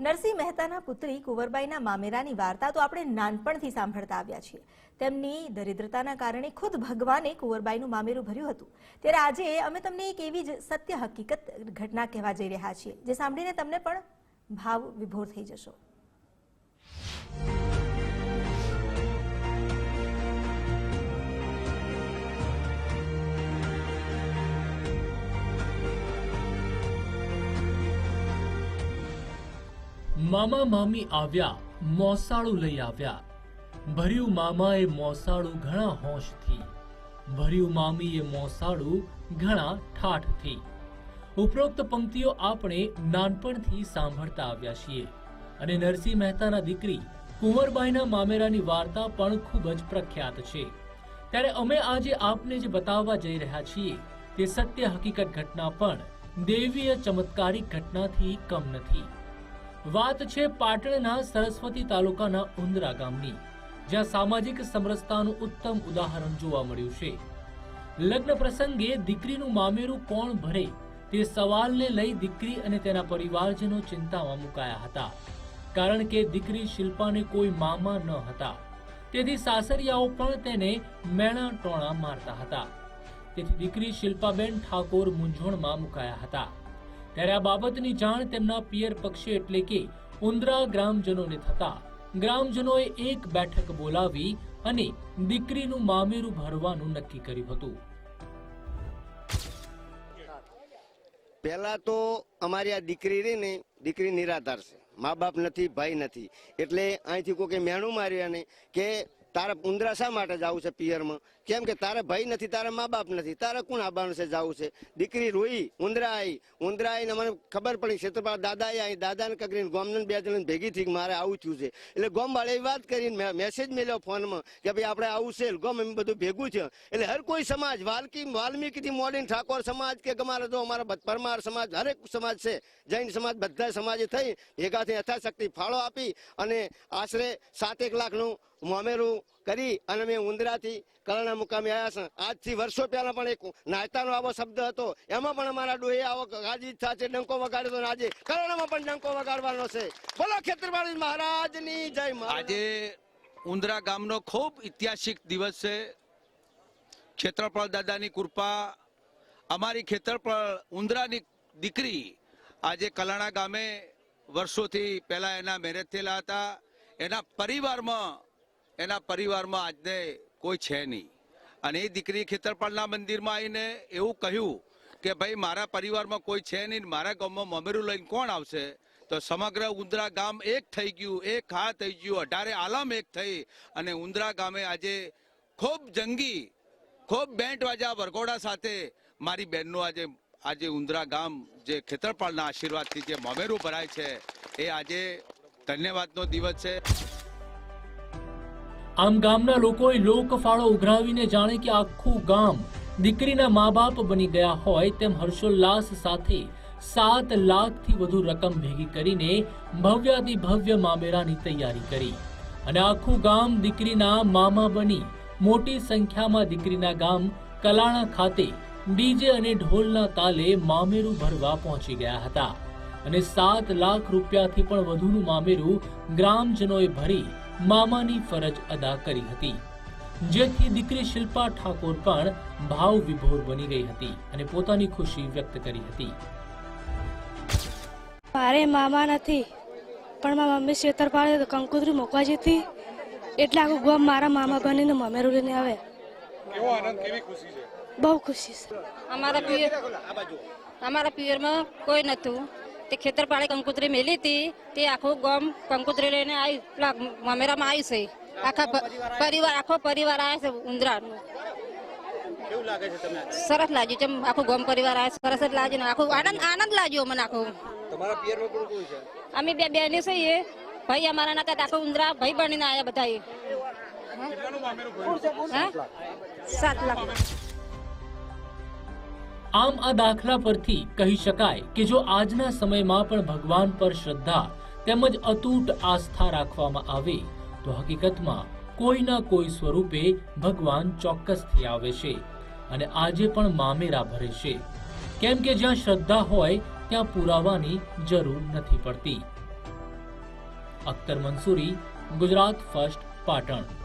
નરસિંહ મહેતાના પુત્રી કુંવરબાઈના મામેરાની વાર્તા તો આપણે નાનપણથી સાંભળતા આવ્યા છીએ. તેમની દરિદ્રતાના કારણે ખુદ ભગવાને કુંવરબાઈનું મામેરું ભર્યું હતું. ત્યારે આજે અમે તમને એક એવી જ સત્ય હકીકત ઘટના કહેવા જઈ રહ્યા છીએ, જે સાંભળીને તમને પણ ભાવ વિભોર થઈ જશો. મામા મામી આવ્યા, મોસાળું લઈ આવ્યા. ભર્યું મામાએ મોસાળું ઘણા હોશથી. ભર્યું મામીએ મોસાળું ઘણા ઠાઠથી. ઉપરોક્ત પંક્તિઓ આપણે નાનપણથી સાંભળતા આવ્યા છીએ. અને નરસિંહ મહેતાના દીકરી કુંવરબાઈના મામેરાની વાર્તા પણ ખૂબ જ પ્રખ્યાત છે. ત્યારે અમે આજે આપને જે બતાવવા જઈ રહ્યા છીએ, તે સત્ય હકીકત ઘટના પણ દૈવીય ચમત્કારિક ઘટનાથી કમ નથી. વાત છે પાટણના સરસ્વતી તાલુકાના ઉંદરા ગામની, જ્યાં સામાજિક સમરસતાનું ઉત્તમ ઉદાહરણ જોવા મળ્યું છે. લગ્ન પ્રસંગે દીકરીનું મામેરું કોણ ભરે તે સવાલને લઈ દીકરી અને તેના પરિવારજનો ચિંતામાં મુકાયા હતા. કારણ કે દીકરી શિલ્પાને કોઈ મામા ન હતા. તેથી સાસરિયાઓ પણ તેને મેણા ટોણા મારતા હતા. તેથી દીકરી શિલ્પાબેન ઠાકોર મૂંઝવણમાં મુકાયા હતા. ત્યારે આ બાબતની જાણ તેમના પિયર પક્ષે એટલે કે ઉંદરા ગ્રામજનોને થતા. ગ્રામજનોએ એક બેઠક બોલાવી અને દીકરીનું મામેરું ભરવાનું નક્કી કર્યું હતું. પહેલા તો અમારી આ દીકરી રહી ને, દીકરી નિરાધાર છે. મા બાપ નથી, ભાઈ નથી. એટલે અહીંથી કોઈ મેણું માર્યા ને કે તારે ઉંદરા શા માટે જવું છે પિયરમાં? કેમ કે તારે ભાઈ નથી, તારે મા બાપ નથી. તારે કોણ આવવાનું છે જવું છે? દીકરી રોઈ, ઉંદરા આવી ઉંદરા આવીને મને ખબર પડી ક્ષેત્રપાળ દાદા આવી દાદાને કકરીને ગોમને બે જણ ભેગી થઈ મારે આવું થયું છે. એટલે ગોમ વાળે વાત કરીને મેસેજ મેલ્યો ફોનમાં કે ભાઈ આપણે આવું છે. ગોમ એમ બધું ભેગું છે એટલે હર કોઈ સમાજ, વાલ્કી, વાલ્મીકીથી મોડીને ઠાકોર સમાજ કે અમારે તો અમારા પરમાર સમાજ, હરેક સમાજ છે. જૈન સમાજ, બધા સમાજે થઈ ભેગા થઈ યથાશક્તિ ફાળો આપી અને આશરે સાત એક લાખનું મોમેરું કરી અને મેં ઉંદરાથી કલણા મુકામે આવ્યા છે. આજથી વર્ષો પહેલા પણ એક નાયતાનો આવો શબ્દ હતો. એમાં પણ અમારા ડોહે આવો ગાજી છે, ડંકો વગાડ્યો અને આજે કલાણામાં પણ ડંકો વગાડવાનો છે. બોલો ખેતરવાડી મહારાજની જય આજે ઉંદરા ગામનો ખૂબ ઐતિહાસિક દિવસ છે. ખેતરપાળ દાદાની કૃપા, અમારી ખેતરપાળ ઉંદરાની દીકરી આજે કલાણા ગામે વર્ષોથી પહેલાં એના મેરેજ થયેલા હતા. એના પરિવારમાં એના પરિવારમાં આજને કોઈ છે નહીં. અને એ દીકરી ખેતરપાળના મંદિરમાં આવીને એવું કહ્યું કે ભાઈ, મારા પરિવારમાં કોઈ છે નહીં મારા ગામમાં મમેરું લઈને કોણ આવશે? તો સમગ્ર ઉંદરા ગામ એક થઈ ગયું, એક હા થઈ ગયું, અઢારે આલમ એક થઈ અને ઉંદરા ગામે આજે ખૂબ જંગી, ખૂબ બેન્ટ વાજા વરઘોડા સાથે મારી બહેનનું આજે આજે ઉંદરા ગામ જે ખેતરપાળના આશીર્વાદથી જે મમેરું ભરાય છે, એ આજે ધન્યવાદનો દિવસ છે. આમ ગામના લોકોએ લોકફાળો ઉઘરાવીને જાણે કે આખું ગામ દીકરીના મા બાપ બની ગયા હોય તેમ હર્ષોલ્લાસ સાથે સાત લાખથી વધુ રકમ ભેગી કરીને ભવ્યાતિ ભવ્ય મામેરાની તૈયારી કરી. અને આખું ગામ દીકરીના મામા બની. મોટી સંખ્યામાં દીકરીના ગામ કલાણા ખાતે ડીજે અને ઢોલના તાલે મામેરું ભરવા પહોંચી ગયા હતા. અને સાત લાખ રૂપિયાથી પણ વધુનું મામેરું ગ્રામજનોએ ભરી મામાની ફરજ અદા કરી હતી. જેથી દીકરી શિલ્પા ઠાકોર પણ ભાવ વિભોર બની ગઈ હતી અને પોતાની ખુશી વ્યક્ત કરી હતી. મારે મામા નથી પણ મારા મમ્મી શેતર પાડે તો કંકુતરી મૂકવા જતી એટલે આખું ગામ મારા મામા બનીને મમેરું લઈને આવે. બહુ ખુશી છે. અમારા પિયર અમારા પિયરમાં કોઈ નતું તે ખેતર પાડે કંકુતરી મેલી હતી. તે આખું ગમ કંકુતરી લઈને આવી પેલા મમેરામાં આવી છે. આખા પરિવાર આખો પરિવાર આવે છે ઉંદરાનું. સરસ લાગ્યું છે. આખું ગમ પરિવાર આવ્યા સરસ જ લાગ્યું ને આખું આનંદ આનંદ લાગ્યો મને આખું. અમે બે બેની છીએ ભાઈ અમારા નાતા આખું ઉંદરા ભાઈ બનીને આવ્યા બધા સાત લાખ. આમ આ દાખલા પરથી કહી શકાય કે જો આજના સમયમાં પણ ભગવાન પર શ્રદ્ધા તેમજ અતૂટ આસ્થા રાખવામાં આવે, તો હકીકતમાં કોઈના કોઈ સ્વરૂપે ભગવાન ચોક્કસથી આવે છે અને આજે પણ મામેરા ભરે છે. કેમ કે જ્યાં શ્રદ્ધા હોય, ત્યાં પુરાવાની જરૂર નથી પડતી. અખ્તર મંસૂરી, ગુજરાત ફર્સ્ટ પાટણ.